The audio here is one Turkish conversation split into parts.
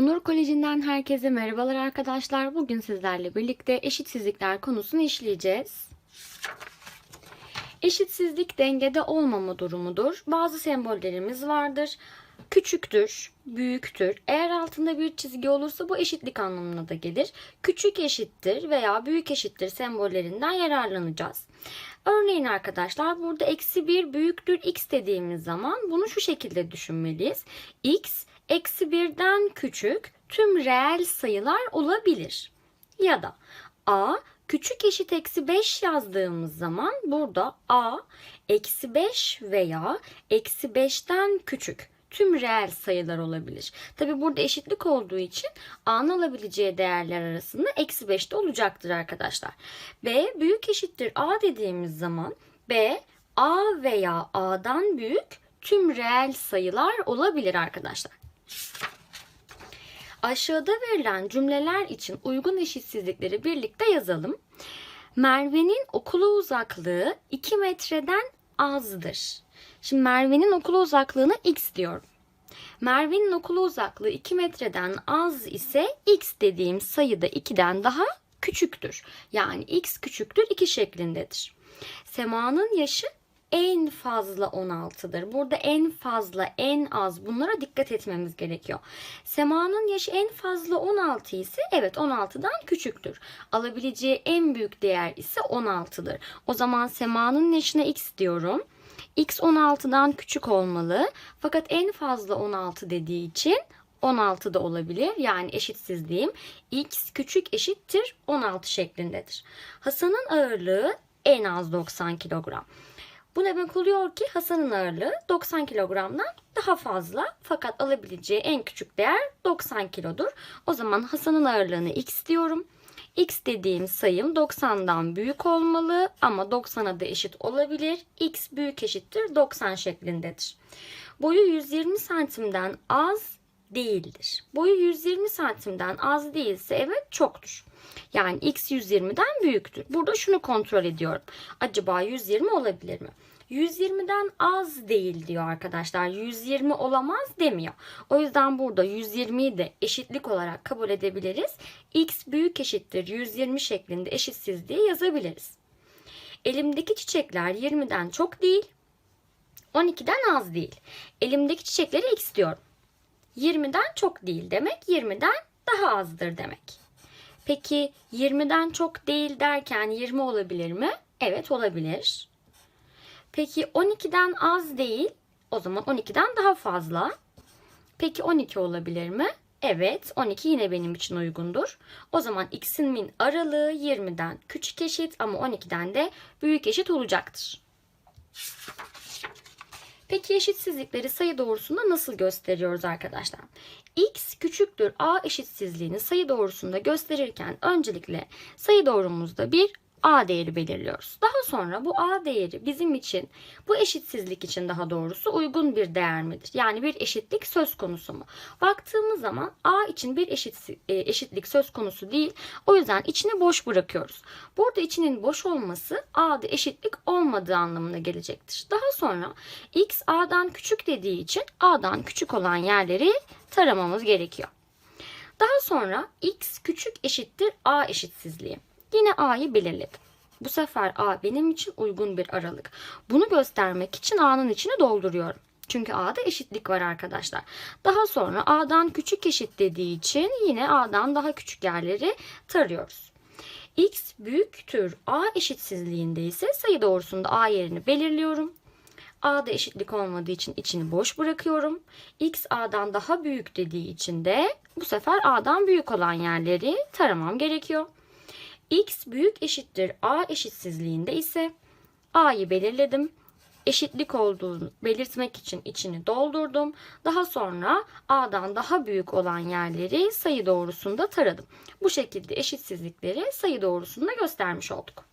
Onur Koleji'nden herkese merhabalar arkadaşlar. Bugün sizlerle birlikte eşitsizlikler konusunu işleyeceğiz. Eşitsizlik dengede olmama durumudur. Bazı sembollerimiz vardır. Küçüktür, büyüktür. Eğer altında bir çizgi olursa bu eşitlik anlamına da gelir. Küçük eşittir veya büyük eşittir sembollerinden yararlanacağız. Örneğin arkadaşlar burada eksi 1 büyüktür x dediğimiz zaman bunu şu şekilde düşünmeliyiz. x eksi 1'den küçük tüm reel sayılar olabilir. Ya da a küçük eşit eksi 5 yazdığımız zaman burada a eksi 5 veya eksi 5'ten küçük tüm reel sayılar olabilir. Tabi burada eşitlik olduğu için a'nın alabileceği değerler arasında eksi 5 de olacaktır arkadaşlar. b büyük eşittir a dediğimiz zaman b a veya a'dan büyük tüm reel sayılar olabilir arkadaşlar. Aşağıda verilen cümleler için uygun eşitsizlikleri birlikte yazalım. Merve'nin okula uzaklığı 2 metreden azdır. Şimdi Merve'nin okula uzaklığına x diyorum. Merve'nin okula uzaklığı 2 metreden az ise x dediğim sayıda 2'den daha küçüktür. Yani x küçüktür 2 şeklindedir. Sema'nın yaşı en fazla 16'dır. Burada en fazla, en az bunlara dikkat etmemiz gerekiyor. Sema'nın yaşı en fazla 16 ise evet 16'dan küçüktür. Alabileceği en büyük değer ise 16'dır. O zaman Sema'nın yaşına x diyorum. X 16'dan küçük olmalı. Fakat en fazla 16 dediği için 16 da olabilir. Yani eşitsizliğim x küçük eşittir 16 şeklindedir. Hasan'ın ağırlığı en az 90 kilogram. Bu demek oluyor ki Hasan'ın ağırlığı 90 kilogramdan daha fazla fakat alabileceği en küçük değer 90 kilodur. O zaman Hasan'ın ağırlığını x diyorum. X dediğim sayım 90'dan büyük olmalı ama 90'a da eşit olabilir. X büyük eşittir 90 şeklindedir. Boyu 120 santimden az değildir. Boyu 120 santimden az değilse evet çoktur. Yani x 120'den büyüktür. Burada şunu kontrol ediyorum. Acaba 120 olabilir mi? 120'den az değil diyor arkadaşlar. 120 olamaz demiyor. O yüzden burada 120'yi de eşitlik olarak kabul edebiliriz. x büyük eşittir 120 şeklinde eşitsizliği yazabiliriz. Elimdeki çiçekler 20'den çok değil, 12'den az değil. Elimdeki çiçekleri x diyorum. 20'den çok değil demek 20'den daha azdır demek. Peki 20'den çok değil derken 20 olabilir mi? Evet olabilir. Peki 12'den az değil o zaman 12'den daha fazla. Peki 12 olabilir mi? Evet 12 yine benim için uygundur. O zaman x'imin aralığı 20'den küçük eşit ama 12'den de büyük eşit olacaktır. Peki eşitsizlikleri sayı doğrusunda nasıl gösteriyoruz arkadaşlar? x küçüktür a eşitsizliğini sayı doğrusunda gösterirken öncelikle sayı doğrumuzda bir a değeri belirliyoruz. Daha sonra bu a değeri bizim için bu eşitsizlik için daha doğrusu uygun bir değer midir? Yani bir eşitlik söz konusu mu? Baktığımız zaman a için bir eşit, eşitlik söz konusu değil. O yüzden içini boş bırakıyoruz. Burada içinin boş olması a'da eşitlik olmadığı anlamına gelecektir. Daha sonra x a'dan küçük dediği için a'dan küçük olan yerleri taramamız gerekiyor. Daha sonra x küçük eşittir a eşitsizliği. Yine a'yı belirledim. Bu sefer a benim için uygun bir aralık. Bunu göstermek için a'nın içini dolduruyorum. Çünkü a'da eşitlik var arkadaşlar. Daha sonra a'dan küçük eşit dediği için yine a'dan daha küçük yerleri tarıyoruz. x büyüktür a eşitsizliğinde ise sayı doğrusunda a yerini belirliyorum. A'da eşitlik olmadığı için içini boş bırakıyorum. X A'dan daha büyük dediği için de bu sefer A'dan büyük olan yerleri taramam gerekiyor. X büyük eşittir A eşitsizliğinde ise A'yı belirledim. Eşitlik olduğunu belirtmek için içini doldurdum. Daha sonra A'dan daha büyük olan yerleri sayı doğrusunda taradım. Bu şekilde eşitsizlikleri sayı doğrusunda göstermiş olduk.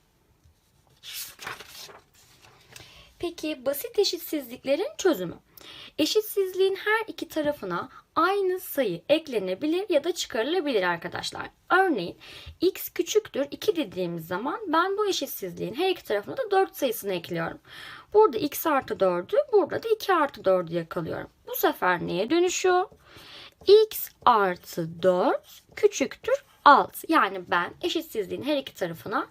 Peki basit eşitsizliklerin çözümü. Eşitsizliğin her iki tarafına aynı sayı eklenebilir ya da çıkarılabilir arkadaşlar. Örneğin x küçüktür 2 dediğimiz zaman ben bu eşitsizliğin her iki tarafına da 4 sayısını ekliyorum. Burada x artı 4'ü burada da 2 artı 4'ü yakalıyorum. Bu sefer neye dönüşüyor? x artı 4 küçüktür 6. Yani ben eşitsizliğin her iki tarafına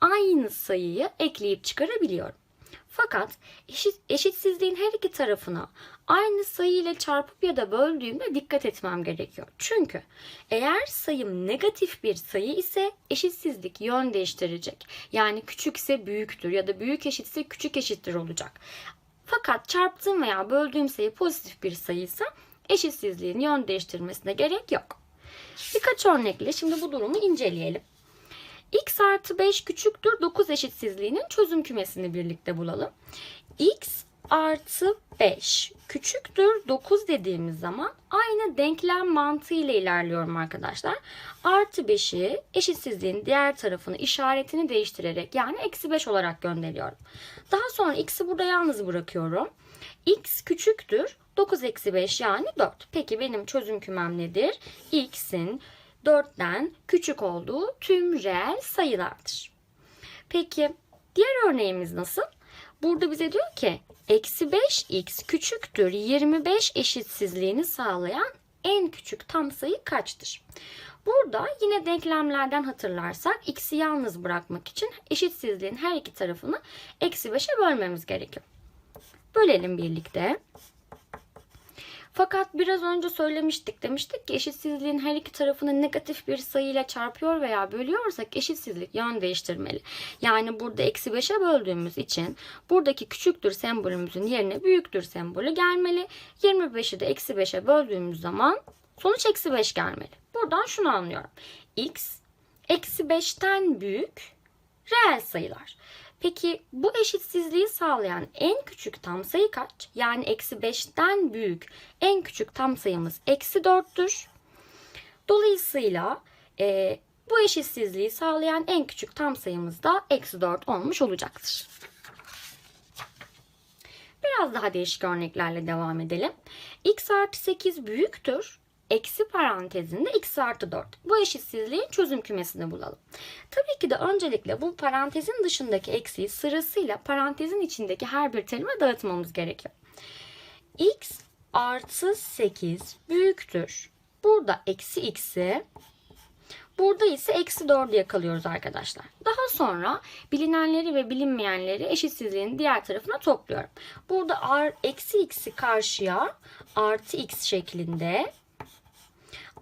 aynı sayıyı ekleyip çıkarabiliyorum. Fakat eşit, eşitsizliğin her iki tarafına aynı sayı ile çarpıp ya da böldüğümde dikkat etmem gerekiyor. Çünkü eğer sayım negatif bir sayı ise eşitsizlik yön değiştirecek. Yani küçük ise büyüktür ya da büyük eşitse küçük eşittir olacak. Fakat çarptığım veya böldüğüm sayı pozitif bir sayıysa eşitsizliğin yön değiştirmesine gerek yok. Birkaç örnekle şimdi bu durumu inceleyelim. X artı 5 küçüktür 9 eşitsizliğinin çözüm kümesini birlikte bulalım. x artı 5 küçüktür 9 dediğimiz zaman aynı denklem mantığı ile ilerliyorum arkadaşlar. Artı 5'i eşitsizliğin diğer tarafını işaretini değiştirerek yani eksi 5 olarak gönderiyorum. Daha sonra x'i burada yalnız bırakıyorum. x küçüktür 9 eksi 5 yani 4. Peki benim çözüm kümem nedir? x'in 4'ten küçük olduğu tüm reel sayılardır. Peki diğer örneğimiz nasıl? Burada bize diyor ki eksi 5x küçüktür 25 eşitsizliğini sağlayan en küçük tam sayı kaçtır? Burada yine denklemlerden hatırlarsak x'i yalnız bırakmak için eşitsizliğin her iki tarafını eksi 5'e bölmemiz gerekiyor. Bölelim birlikte. Fakat biraz önce söylemiştik demiştik ki eşitsizliğin her iki tarafını negatif bir sayıyla çarpıyor veya bölüyorsak eşitsizlik yön değiştirmeli. Yani burada eksi 5'e böldüğümüz için buradaki küçüktür sembolümüzün yerine büyüktür sembolü gelmeli. 25'i de eksi 5'e böldüğümüz zaman sonuç eksi 5 gelmeli. Buradan şunu anlıyorum. x eksi 5'ten büyük reel sayılar. Peki bu eşitsizliği sağlayan en küçük tam sayı kaç? Yani eksi 5'ten büyük en küçük tam sayımız eksi 4'tür. Dolayısıyla e, bu eşitsizliği sağlayan en küçük tam sayımız da eksi 4 olmuş olacaktır. Biraz daha değişik örneklerle devam edelim. x artı 8 büyüktür eksi parantezinde x artı 4. Bu eşitsizliğin çözüm kümesini bulalım. Tabii ki de öncelikle bu parantezin dışındaki eksiği sırasıyla parantezin içindeki her bir terime dağıtmamız gerekiyor. x artı 8 büyüktür. Burada eksi x'i Burada ise eksi 4'ü yakalıyoruz arkadaşlar. Daha sonra bilinenleri ve bilinmeyenleri eşitsizliğin diğer tarafına topluyorum. Burada eksi x'i karşıya artı x şeklinde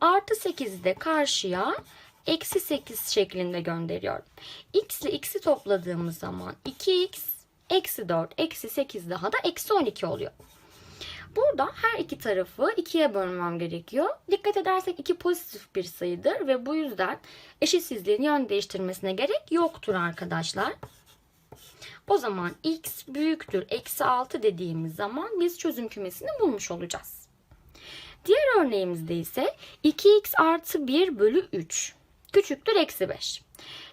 Artı 8'i de karşıya eksi 8 şeklinde gönderiyorum. x ile x'i topladığımız zaman 2x eksi 4 eksi 8 daha da eksi 12 oluyor. Burada her iki tarafı ikiye bölmem gerekiyor. Dikkat edersek 2 pozitif bir sayıdır ve bu yüzden eşitsizliğin yön değiştirmesine gerek yoktur arkadaşlar. O zaman x büyüktür eksi 6 dediğimiz zaman biz çözüm kümesini bulmuş olacağız. Diğer örneğimizde ise 2x artı 1 bölü 3 küçüktür eksi 5.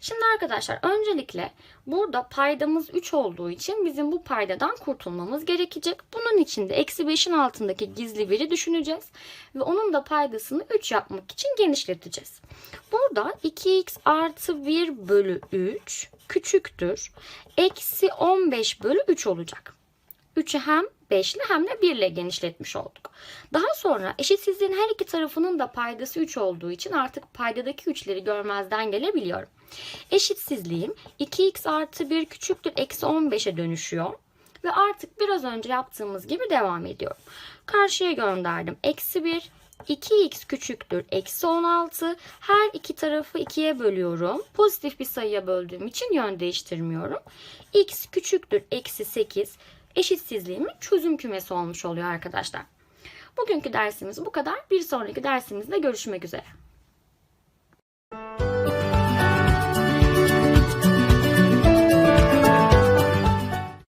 Şimdi arkadaşlar öncelikle burada paydamız 3 olduğu için bizim bu paydadan kurtulmamız gerekecek. Bunun için de eksi 5'in altındaki gizli biri düşüneceğiz. Ve onun da paydasını 3 yapmak için genişleteceğiz. Burada 2x artı 1 bölü 3 küçüktür. Eksi 15 bölü 3 olacak. 3'ü hem 5'li hem de 1 ile genişletmiş olduk. Daha sonra eşitsizliğin her iki tarafının da paydası 3 olduğu için artık paydadaki 3'leri görmezden gelebiliyorum. Eşitsizliğim 2x artı 1 küçüktür eksi 15'e dönüşüyor. Ve artık biraz önce yaptığımız gibi devam ediyorum. Karşıya gönderdim. Eksi 1, 2x küçüktür eksi 16. Her iki tarafı 2'ye bölüyorum. Pozitif bir sayıya böldüğüm için yön değiştirmiyorum. x küçüktür eksi 8 eşitsizliğimin çözüm kümesi olmuş oluyor arkadaşlar. Bugünkü dersimiz bu kadar. Bir sonraki dersimizde görüşmek üzere.